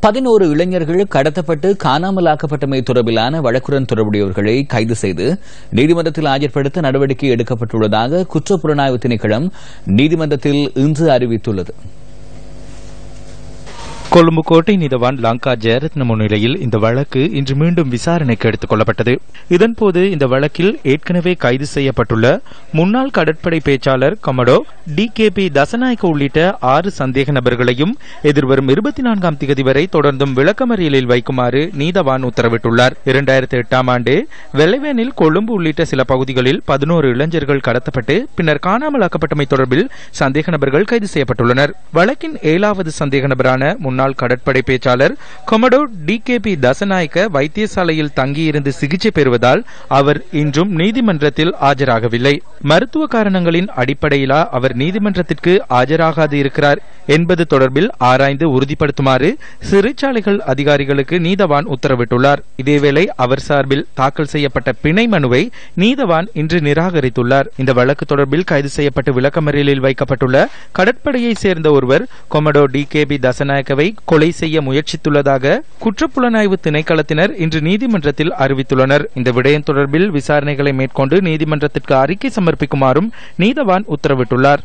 பதினோரு இளைஞர்கள் கடத்தப்பட்டு காணாமலாக்கப்பட்டமை தொடர்பிலான வழக்குடன் தொடர்புடையவர்களை கைது செய்து நீதிமன்றத்தில் ஆஜர்படுத்த நடவடிக்கை எடுக்கப்பட்டுள்ளதாக குற்றப்புலனாய்வு திணைக்களம் நீதிமன்றத்தில் இன்று அறிவித்துள்ளது. கொழும்பு கோட்டை நீதவான் லங்கா ஜெயரத்ன முன்னிலையில் இந்த வழக்கு இன்று மீண்டும் விசாரணைக்கு எடுத்துக் கொள்ளப்பட்டது. இதன்போது இந்த வழக்கில் ஏற்கனவே கைது செய்யப்பட்டுள்ள முன்னாள் கடற்படை பேச்சாளர் commodore D K P Dasanayake உள்ளிட்ட ஆறு சந்தேக நபர்களையும் எதிர்வரும் இருபத்தி நான்காம் திகதி வரை தொடர்ந்தும் விளக்கமறியலில் வைக்குமாறு நீதவான் உத்தரவிட்டுள்ளார். இரண்டாயிரத்தி எட்டாம் ஆண்டு வெள்ளைவேனில் கொழும்பு உள்ளிட்ட சில பகுதிகளில் பதினோரு இளைஞர்கள் கடத்தப்பட்டு பின்னர் காணாமல் ஆக்கப்பட்டமை தொடர்பில் சந்தேக நபர்கள் கைது செய்யப்பட்டுள்ளனர். வழக்கின் ஏழாவது சந்தேக நபரான முன்னாள் கடற்படை பேச்சாளர் commodore D K P Dasanayake வைத்தியசாலையில் தங்கியிருந்து சிகிச்சை பெறுவதால் அவர் இன்றும் நீதிமன்றத்தில் ஆஜராகவில்லை. மருத்துவ காரணங்களின் அடிப்படையிலா அவர் நீதிமன்றத்திற்கு ஆஜராகாது இருக்கிறார் என்பது தொடர்பில் ஆராய்ந்து உறுதிப்படுத்துமாறு சிறைச்சாலைகள் அதிகாரிகளுக்கு நீதவான் உத்தரவிட்டுள்ளார். இதேவேளை அவர் சார்பில் தாக்கல் செய்யப்பட்ட பிணை மனுவை நீதவான் இன்று நிராகரித்துள்ளார். இந்த வழக்கு தொடர்பில் கைது செய்யப்பட்டு விளக்கமறியலில் வைக்கப்பட்டுள்ள கடற்படையை சேர்ந்த ஒருவர் கொமடோ டி கே பி தசநாயக்கவை கொலை செய்ய முயற்சித்துள்ளதாக குற்றப்புலனாய்வு திணைக்களத்தினர் இன்று நீதிமன்றத்தில் அறிவித்துள்ளனர். இந்த விடயம் தொடர்பில் விசாரணைகளை மேற்கொண்டு நீதிமன்றத்திற்கு அறிக்கை சமர்ப்பிக்குமாறும் நீதவான் உத்தரவிட்டுள்ளார்.